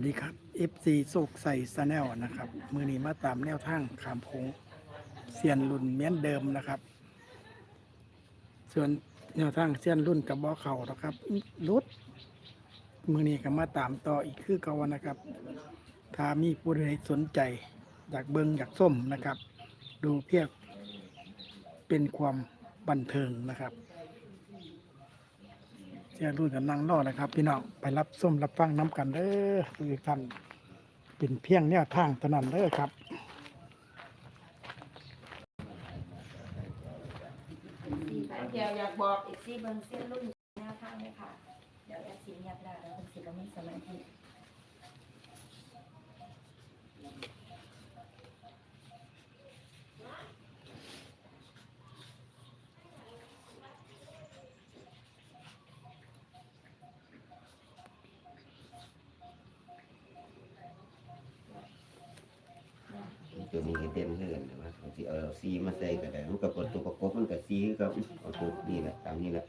สวัสดีครับ FC โศกใส่สแนลนะครับ มือนี้มาตามแนวทางขามโพงเซียนรุ่นเหมือนเดิมนะครับ ส่วนแนวทางเซียนรุ่นกับบอเข่านะครับรุดมือนี้ก็มาตามต่ออีกคือเก่านะครับ ถ้ามีผู้ใดสนใจอยากเบิงอยากส้มนะครับ ดูเพียงเป็นความบันเทิงนะครับ สียรุ่นกับนางนอนะครับ พี่น้องไปรับส้มรับฟังน้ำกันเด้อทุกท่านเป็นเพียงแนวทางเท่านั้นเด้อครับเดี๋ยวอยากบอกอีกซี่เบิ้งเส้นรุ่นหน้าทางเลยค่ะ เดี๋ยวแอดสินยับได้แล้วเป็นสิบมีสมาธิ เด่นเฮือนนะว่าบางทีเอาซีมาใส่ก็ได้มันก็กดตัวประกบมันก็ซีก็เอาตัวนี่แหละตามนี้แหละ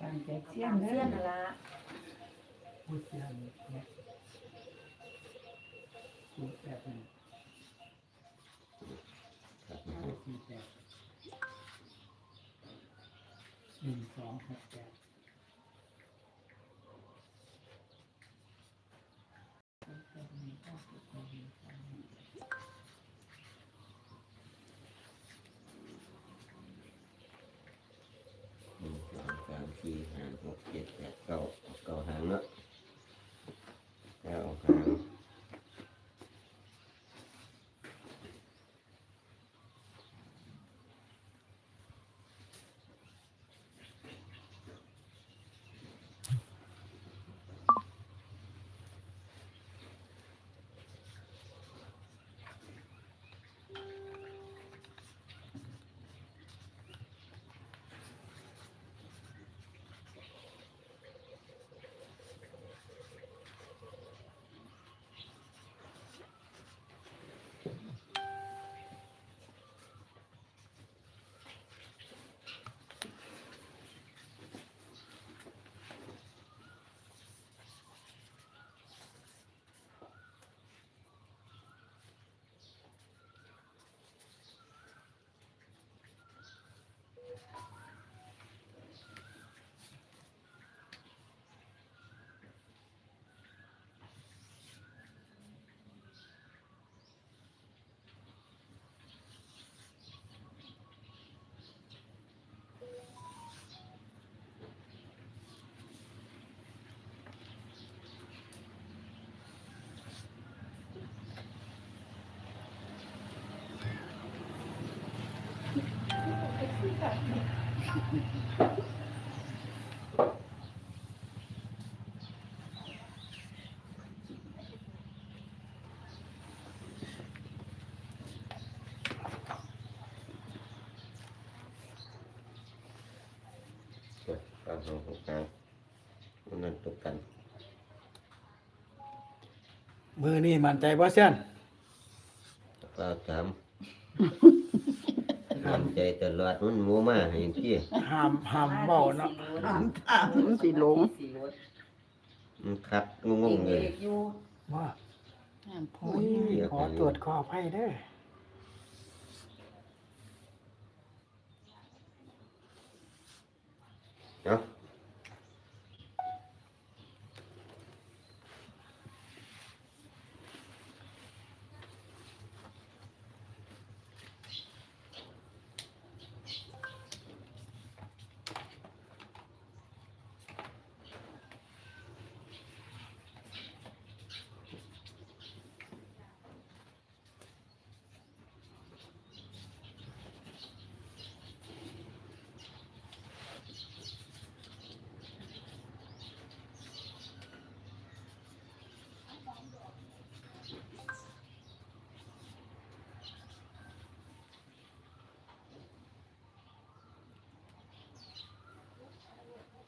ตามเสี้ยนเสี้ยนนั่นละพูดเสียงเนี่ยพูดแบบนี้ครับสี่แปดหนึ่งสองหกแปด หนึ่งสองสามสี่ห้าหกเจ็ดแปดเก้า เกดเก้าสองหกหางมันนั่นตกกันมือนี่มั่นใจว่าเสียนเก้าสาม ทำใจตลอดมันมัวมาให้ที่ห้ามห้ามเบาเนาะถามถามมันสิหลงสีรถมันคัดงงๆเลยเอกอยู่ว่าห้ามพูโอ้ดยขอตรวจขออภัยเด้อเนาะ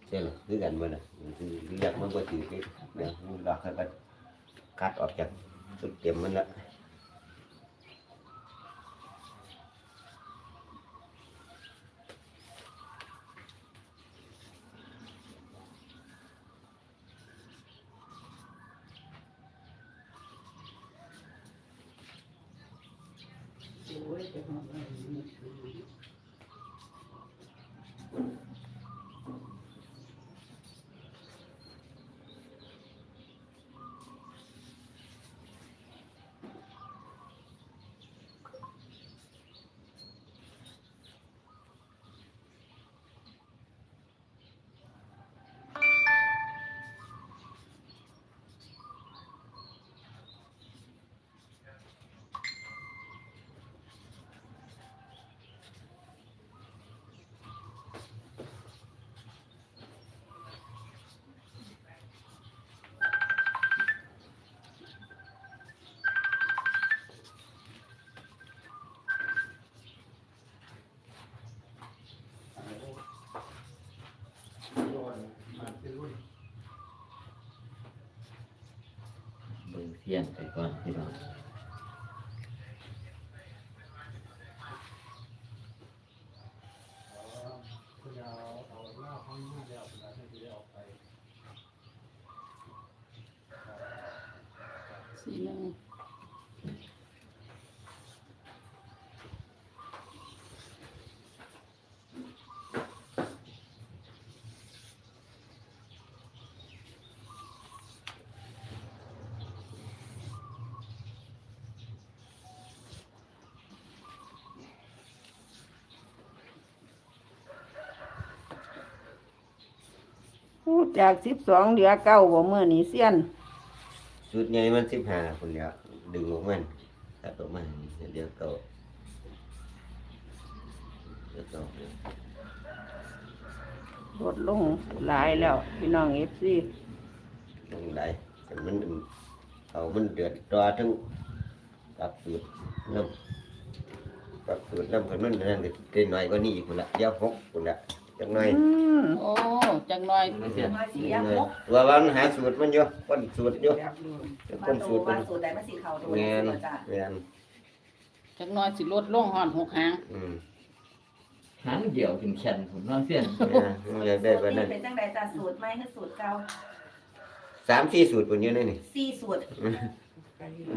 ใช่หรอคือกันมันนะคืออยากมันก็ถือคือเดี๋ยวมันหลอกให้มันคัดออกจากสุดเต็มมันละ เบิ่งเทียนไปก่อนพี่น้อง สี่หนึ่ง พูด จากสิบสองเหลือเก้าบ่เมื่อนี้เสี้ยน ชุดใหญ่มันสิบห้าคนเดียวดึงออกมันตัดออกมาเดี๋ยวเก่าเดี๋ยวเก่าเดี๋ยวลดลงหลายแล้วพี่น้องเอฟซีตรงไหนแต่มันเอามันเดือดตัวทั้งปรับสูตรน้ำปรับสูตรน้ำคนมันนั่นเด็ดหน่อยก็นี่อีกคนละเดี๋ยวหกคนละ จังหน่อยอืมโอ้จังน้อยน้อยสียางมกว่าวันหาสูตรมันอยู่คนสูตรอยู่ว่าคนตัสูวตรมัว่านสูตรใดมันสีขาวตัวแมนี้นจ้ะแมนจังน้อยสิลดลงหอนหกหางอืมหางเดียวถึงแขนผมนอนเสียนแม่นมันอยากได้สูปาตนรนั้นี้นเป็นจังใดจ้ะสูตรใหม่คือสูตรเก่าสามสี่สูตรคนอยู่นี่นี่สี่สูตร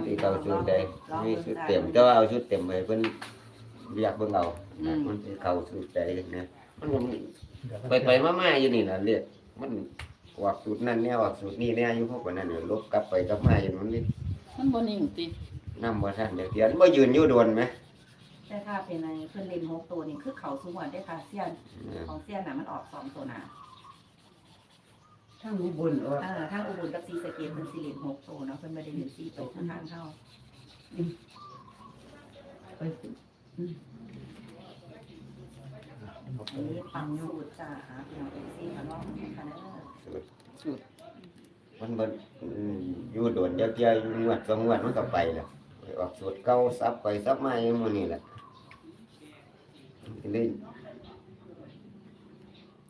ที่เขาสูตรใดนี่สูตรเต็มแต่ว่าเอาสูตรเต็มไปเพิ่นเรียกเบิ่งเอานะมันสิเข้าสูตรใดนะ มันก็ไปไปๆมาๆอยู่นี่ล่ะเรียกมันออกสูตรนั้นแน่ออกสูตรนี้แน่อยู่พวกว่านั้นเดี๋ยวลบกลับไปกลับมาอยู่มันนี่มันบ่นิ่งตินำบ่ทันเดี๋ยวเขียนบ่ยืนอยู่โดนไหมแต่ค่ะเป็นในเพิ่นเล่นหกตัวนี่คือเขาสูงกว่าได้ค่ะเสี้ยนเออของเสี้ยนน่ะมันออกสองตัวหนาทั้งอุบลออกอ่าทั้งอุบลกับซีสะเกตเพิ่นสิเล่นหกตัวเนาะเพิ่นบ่ได้เล่นสี่ตัวข้างๆเข้าไปอั นนี้ปังสูตรจ้ะหาพี่น้องเอฟซีค่ะน้องค่ะเด้อสุดมันบ่อืมอยู่โดนจักเที่ยอยู่งวดสองงวดมันก็ไปแล้วไปออกสูตรเก่าซับไปซับมาอย่างหมื้นี้แหละเลย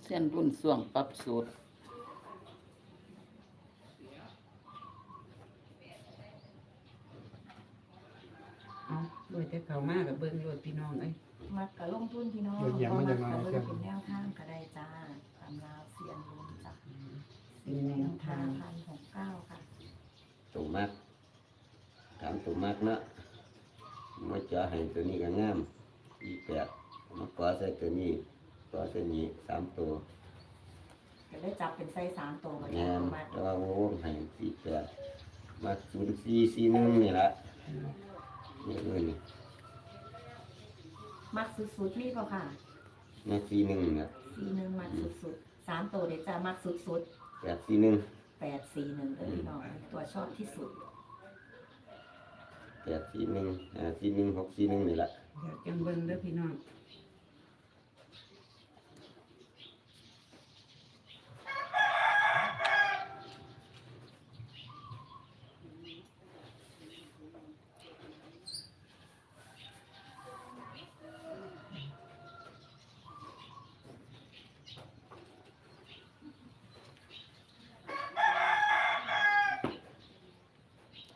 เส้นรุ่นส่วงปรับสูตรเอาโดยแต่เขามากับเบิ้งโดยพี่น้องเอ้ย มักกะลงทุนพี่น้องเดี๋ยวยังไม่มัได้กมากะเบิ่เช่งนเป็นแนวทางก็ได้จ้าตำราเสียนรุนจ้ะเป็นแนวทางพันหกเก้าค่ะตัวมักถามตัวมักเนาะมาเจาะให้ตัวนี้ก็งามอีแปดมาขอใส่ตัวนี้ขอใส่นี้สามตัวจะได้จับเป็นไส้สามตัวก็งาได้มมาแต่ว่าโอ้ให้สี่แปดมาศูนย์สี่สี่หนึ่งนี่ละนี่เลยนี่ มักสุดๆนี่เปล่าค่ะมาสี่หนึ่งนะสี่หนึ่งมักสุดๆสามตัวเดี๋ยวจะมักสุดแปดสี่หนึ่งๆแปดสี่หนึ่งเลยพี่น้องตัวชอบที่สุดแปดสี่หนึ่งอ่าสี่หนึ่งหกสี่หนึ่งนี่ละเดี๋ยวจังเบิ้งเด้อพี่น้อง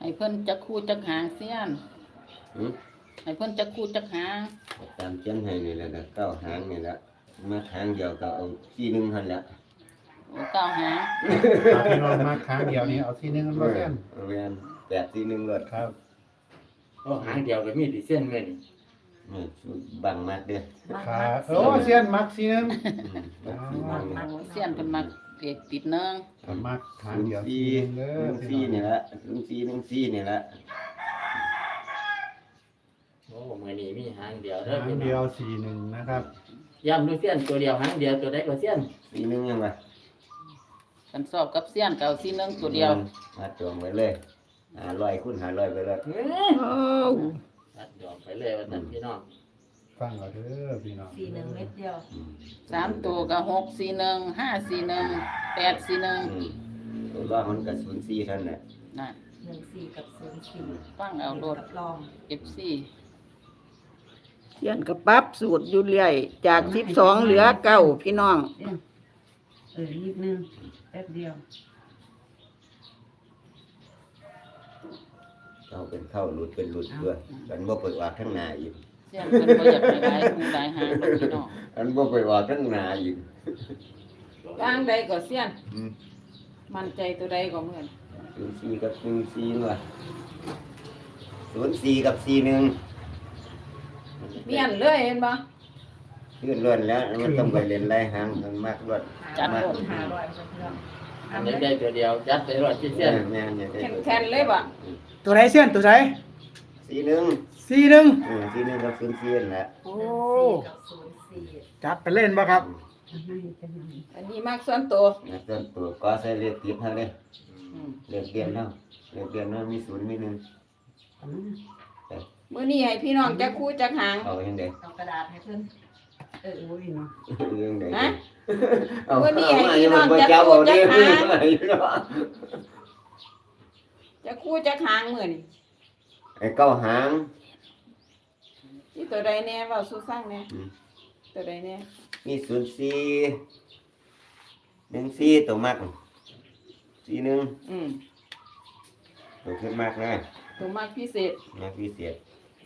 ให้เพิ่นจักคู่จักหางเสี้ยนหืมให้เพิ่นจักคู่จักหางตามเชียนให้นี่แหละนะเก้าหางนี่ละมาทางเดียวก็เอาสี่หนึ่งหันละโอ้เก้าหางครับพี่น้องมาค้างเดียวนี้เอาที่หนึงกันมาแค่นเอาเรียนแปดสี่หนึ่งรถครับโอ้หางเดียวก็มีดีเส้นแม่นี่อืมสูตรบังมากเด้อมักขามักโอ้เสียนมักสีหนึง อืมบักสีบังมักเสี้ยนเพิ่นมัก เด็กติดเนืองมักหางศูนเดียวย์สีสี่หนึงเด้อศูนย์สี่นี่ละศูนย์สี่หนึ่งสี่นี่ละโอ้มือนี้มีหางเดียวเด้อหางพี่เดีน้ยอวงสี่หนึ่งนะครับย้ำดูเสี้ยนตัวเดียวหางเดียวตัวใดก็เสี้ยนสี่หนึ่งยังไงกันสอบกับเสี้ยนเก่าสีหนึงตัวเดียว มาจองไว้เลยหาลอยคุณหาลอยไปเลยเอ้ยโอ้ตัดดอกไปเลยว่าท่านพี่น้อง ฟังเอาเด้อพี่น้องสี่หนึ่งเม็ดเดียวอืมสามตัวก็หกสี่หนึ่งห้าสี่หนึ่งแปดสี่หนึ่งอืมตัวว่ามันกับศูนย์สี่เท่านนแหละน่ะหนึ่งสี่กับศูนย์สี่ฟังเอาโลดกับลองเอฟซีเสียนก็ปรับสูตรอยู่เรื่อย จากสิบสองเหลือเก้าพี่น้อง เออนิดนึงแป๊บเดียวเอาเป็นเข้าหลุดเป็นหลุดด้วยกันบ่ไปว่าข้างหน้าอีก เสี้ยนเพิ่นบ่อยากให้หลายคู่หลายหางหรอกพี่น้องอันบ่ไปว่าข้างหน้าอีกวางใดก็เสี้ยนอืมมั่นใจตัวใดก็เหมือนศูนย์สี่กับหนึ่งสี่ว่ะศูนย์สี่กับสี่หนึ่งเมียนเลยเห็นบ่ขึ้นล้วนแล้วมันต้องไปเล่นไล่หางมันมากล้วนจัดมากโลดหาร้อยเพื่อนอันนี้ได้ตัวเดียวจัดไปรอดที่เอเสี้ยนอแม่นอย่าได้แข็งๆเลยบ่ตัวไหนเสี้ยนตัวไหนสี่หนึ่ง สี่หนึ่งเออสี่หนึ่งกับศูนย์สี่นั่นแหละโอ้สี่กับศูนย์สี่จัดไปเล่นบ่ครับ อันนี้มากส่วนตัวนะต้นตัวก็ใส่เลขติดเท่าเลยอืมเลขเดียนเท่าเลขเดียนเท่ามีศูนย์มีหนึ่งมื้อนี้ให้พี่น้องจักคู่จักหาง เอายังไงเอากระดาษให้เพื่อนเอออุ้ยเนาะยังไงฮะ เอาวันนี้ให้เอาพี่น้องมาจักเจ้าพูเอาดจัเด้กอหาเนาะจักคู่จักหางมื้อนี้ไอ้เก้าหาง ที่ตัวใดแน่เว้าสู่ฟังแน่อืม ตัวใดแน่มีศูนย์สี่หนึ่งสี่ตัวมากสี่หนึ่งอืมตัวขึ้นมากนะตัวมากพิเศษมากพิเศษ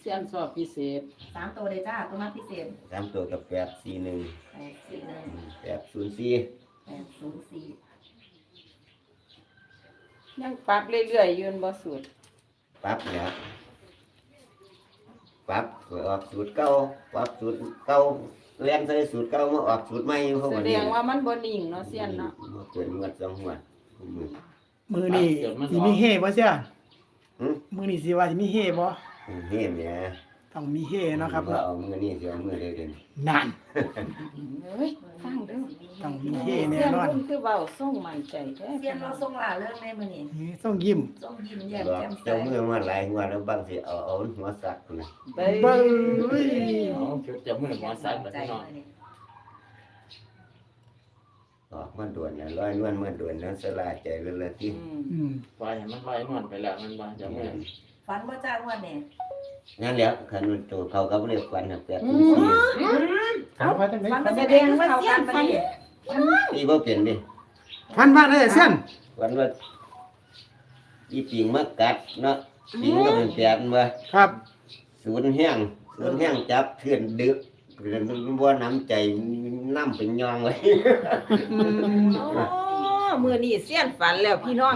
เสียนสอบพิเศษสามตัวเลยจ้าตัวมากพิเศษสามตัวกับแปดสี่หนึ่งแปดสี่หนึ่งแปดศูนย์สี่แปดศูนย์สี่ยังปรับเรื่อยๆอยืนบ่สุดปั๊บเนี่ย ปั๊บออกสูตรเก้าปั๊บสูตรเก้าเรียนใส่สูตรเก้ามาออกสูตรใหม่อยู่เขาแสวันดนี้งว่ามันบ่นิ่งเนาะเสียนเนาะมาเปิดงวดสองหัวดมือมือนี่สิมีเฮบ่เสี้ยนหึมือนี่สิว่าสิมีเฮบ่เฮ้ยเนี่ยต้องมีเฮเนาะครับว่าเนาะเอามือนี่เสียมือเลยเด่นนั่น เฮ้ยฟังเด้อต้องมีเฮแน่เสียนนอนรุ่นคือเว้าส่งมั่นใจแท้เซียนเราส่งหลาเรื่องในมือนี่นี่ต้องยิ้มส่งยิ้มแย้มบอกแจ่มใสเจ้ามือมาหลายหัวดแล้วบางสิเอาเอาหัวสักคนนะไปเบ้ยเอาชุดจะมือหมอสัตว์แบบใจพี่น้องมือนี่ออกมาด่วนนะร้อยนวลมาด่วนนั้นสลายใจเลยละที่อืมอืมปล่อยให้มันลอยนวลไปแล้วมันบ่จะมือฝันว่าจ้างวันเนี่ย นั่นแหละขันมันตัวเขาก็เรียกฟันนะแปดศูนย์สี่ถามว่าจังได๋ฝันว่าแสดงว่าเซียนฝันที่บ่เปลี่ยนดิพันว่าได้เสี้ยนวันว่าอีปิงมากัดเนาะปิงก็เป็นแปดมาครับศูนย์แห้งศูนย์แห้งจับเถื่อนดึกเรื่องว่าน้ำใจน้ำเป็นยองไว้อ๋อมื้อนี้เสียนฝันแล้วพี่น้อง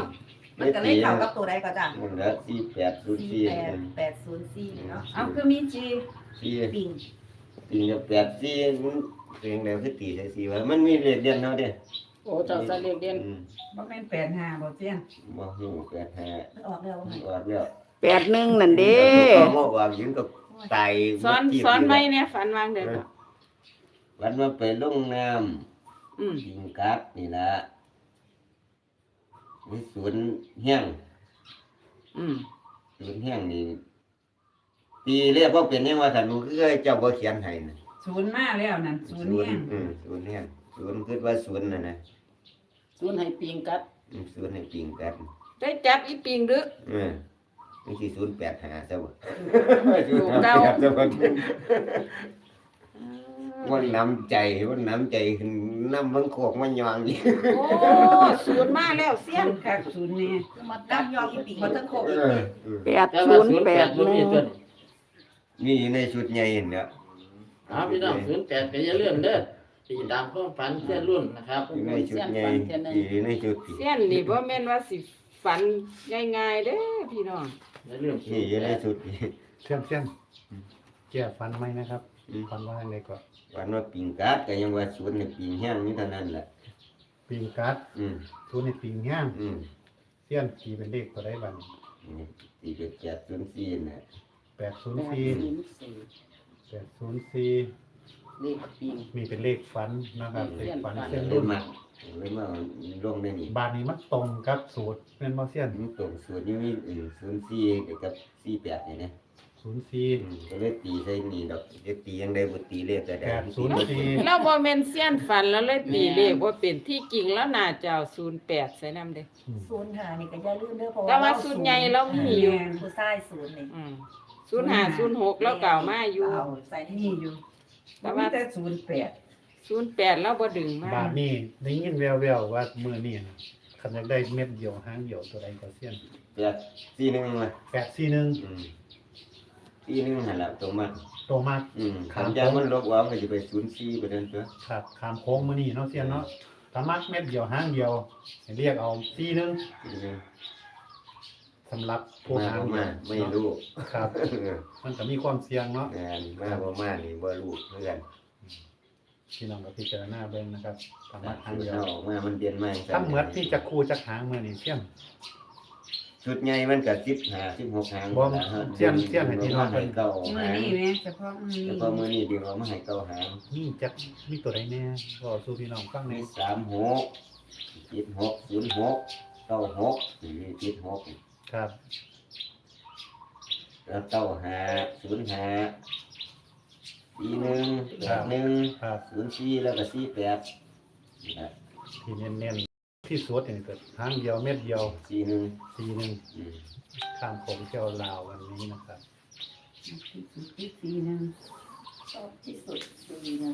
มันก็เลยเข้ากับตัวใดก็จ้ามันละสี่แปดศูนย์สี่สี่แปดแปดศูนย์สี่เนาะเอาคือมีจีสี่ปิ่งปิงกับแปดสี่มันเรียงเดียวคือตีใส่สี่ว่ามันมีเลขเดียนเนาะเด้โอ้เจ้าสะเลียกเด่นอืมบ่แม่นแปดห้าบ่เสียนบ่ฮู้แปดห้ามันออกแล้วมันไงออกแล้วแปดหนึ่งนั่นเด้ก็บ่ว่ายิงก็ตายสอนสอนไว้เนี่ยฝันวางเด้อวันมาไปลงน้ำอืมปิงกัดนี่ละมี ศูนย์แห้งอืมศูนย์แห้งนี่ปีเรียกว่าเป็นยังว่าสันมันคือเจ้าบ่เขียนให้นะศูนย์มาแล้วนั่นศูนย์เนี่ยอืมศูนย์แห้งศูนย์คือว่าศูนย์น่ะนะศูนย์ให้ปิงกัดอืมศูนย์ให้ปิงกัดได้จับอีปิงดึกเออนี่คือศูนย์แปดหาซะบ่ถูกเก้าซะบ่วันน้ำใจวันน้ำใจขึ้น น้ำมันโคกมันยองอีกโอ้ศูนย์มาแล้วเสียนคักศูนย์เนี่ยมาตั้งยออีปิ่งมาตั้งโคกเออีอปิ่งเออแปดแต่ศูว่านย์ศูนย์แปแปดดหบ่นึ่มีงตัวนี้มีอยู่ในชุดใหญ่เนาะเอาพี่น้องศูนย์แปดก็อย่าลืมเด้อตีตามความฝันเพื่อนรุ่นนะครับอยู่ในชุดใหญ่อยู่ในชุดที่เสียนนี่บ่แม่นว่าสิฝันง่ายๆเด้อพี่น้องอย่าลืมนี่อยู่ในชุดที่เสียนเสียนแก้ฟันไหมนะครับ อืมฟันว่าอะไรก็วันว่าปิงกัดก็ยังว่าศูนย์นี่ปิงแห้งนี่เท่านั้นแหละปิงกัดอืมทุนในปิงแห้งอืมเสี้ยนตีเป็นเลขตัวได้บัดนี้นี่สี่เป็ดเจ็ดศูนย์สี่น่ะแปดศูนย์สี่แปดศูนย์สี่เลขปิงมีเป็นเลขฟันนะครับเลขฟันเส้นเลยรุ่นมาเลยมาลงในนี่บาทนี้มันตรงกับสูตรแม่นบ่เสี้ยนมันตรงส่วนนี้มีศูนย์สี่กับสี่แปดนี่นะ ศูนย์สี่อืมก็เลยตีใส่นี่ดอกจะตียังได้บ่ตีเลขก็ได้แปดศูนย์สี่เราบ่แม่นเซียนฝันแล้วเลยตีเลขว่าเป็นที่จริงแล้วน่าจะเอา08ใส่นำเด้ศูนย์หานี่ก็อย่าลืมเด้อเพราะว่าแต่ว่าสูตรใหญ่เรามีอยู่ผู้ชายศูนย์นี่อืม0506แล้วเก่ามาอยู่ เอาใส่นี่อยู่แต่ว่าแต่ศูนย์แปด08แล้วบ่ดึงมาบาทนี้ได้ยินแววๆว่ามื้อนี้นะคันอยากได้เม็ดเดียวหางเดียวตัวใดก็เสี้ยนแปดสี่หนึ่งมาแปดสี่หนึ่งอืม สี่หนึ่งหันละตรงมาโตมาก อืมขันยางมันลบวางก็จะไปศูนย์สี่ประเด็นตัวครับขามโค้งมื้อนี้เนาะเสี้ยนเนาะถ้ามักเม็ดเดียวหางเดียวให้เรียกเอาสี่หนึ่งสี่หนึ่งสำหรับผู้มาหางบ่เดีมายวไม่รู้ครับ มันก็มีความเสี่ยงเนาะ งานมาบ่มานี่บ่รู้เหมือนกันพี่น้องก็พิจารณาเบิ่งนะครับสามารถทางชุดเดียวเอาออกมามันเดียนมาทั้งหมดที่จะคู่จะหางมื้อนี้เสี้ยน ชุดใหญ่มันก็สิบห้าสิบหกหางบ่เสี้ยนเสี้ยนให้พี่น้องเพิ่นให้เก้ามือหางนี่แม่เฉพาะมือเฉนี่พาะมื้อนี้ดึงออกมาให้เก้าหางนี่จักมีตัวใดแน่ก็สู่พี่น้องฟังในมีสามหกเจ็ดหกศูนย์หกเก้าหกนี่มีเจ็ดหกครับ แล้วเก้าห้าศูนย์ห้าสี่หนึ่งแปดหนึ่งครับ ศูนย์สี่แล้วก็สี่แปดนี่นะ ที่เน้นๆ ที่สุดนี่ก็หางเดียวเม็ดเดียวสี่หนึ่งสีหนึงอืมข้ามโขงเที่ยวลาววันนี้นะครับที่สี่หนึ่งชอบที่สุดสี่หนึ่ง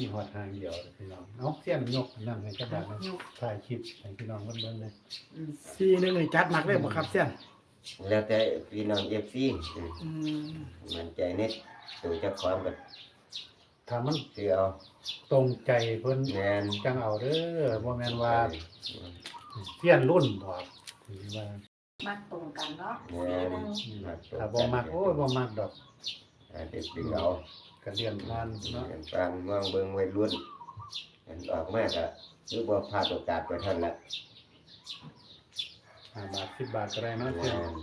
มีหอดหางเดียวเลยพี่น้องเอาเสี้ยนยกนั่งให้กระดาษนะถ่ายคลิปให้พี่น้องเบิ่งๆเลยอืมสี่หนึ่งนี่จัดหนักเลยบ่ครับเสี้ยนแล้วแต่พี่น้องเอฟซีอืมมันใจนิดตัวเจะความกัน ถ้ามันคือเอาตรงใจเพิ่นแมนจังเอาเด้อบ่แม่นว่าเสี้ยนรุ่นบ่ถือว่ามักตรงกันเนาะแมนมาตัวถ้าบ่มักโอ้ยบ่มักดอกอ่าเด็กดึงเอาก็เรียนผ่านเนาะเห็นฟังมองเบิ่งไว้รุ่นเห็นออกมากอะคือบ่พลาดโอกาสไปท่านละห้าบาท10บาทก็ได้เนาะแมเสี้ยนน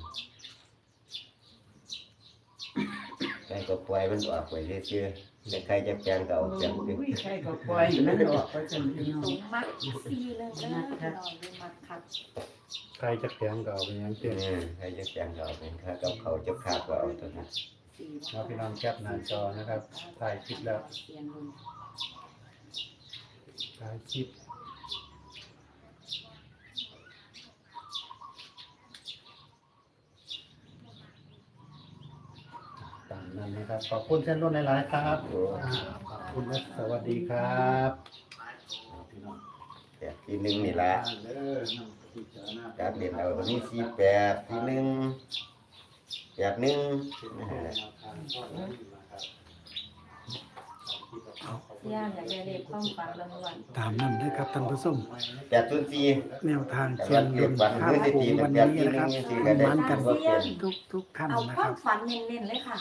ใค รก็ปล่อยมันออกไปเรื่อยๆแต่ใครจะแปลงก็เอาแปลงไปอุ้ยใครก็ปล่อยมันออกไปจนพี่น้องตรงมักสี่เลยเด้อพี่น้องดูมักคักใครจะแข็งก็เอาไปหยังเสี้ยนเนี่ยใครจะแปลงก็เอาไปถ้าเขาเขาจะขาดก็เอาตัวนั้นสี่เนาะพี่น้องแคปหน้าจอนะครับ ถ่ายคลิปแล้ว เสียนลุนถ่ายคลิปตาม นั้นนะครับขอบคุณเส้นรุ่นหลาย ๆ ครับโอ้อ่าขอบคุณและสวัสดีครับพี่น้องแต่ทีหนึ่งนี่ละเด้อนั่งพิจารณาการเรียนเอาตัวนี้สี่แปดทีหนึ่งแปดหนึ่งนั่นแหละเสี้ยนอยากได้เลขความฝันรางวัลตามนั้นเลยครับท่านผู้ชมแปดศูนย์สี่แนวทางแต่เสี้ยว่านเรีรุ่ยนนวันข้ามเมื่อโขสิงบวันแปดนี้ทีหนะนึ่ครับงสี่ก็ได้มันกันก็เปลี่ยนทุกทุกๆท่านเอานะคครัวามบฝันเน้นๆเลยค่ะ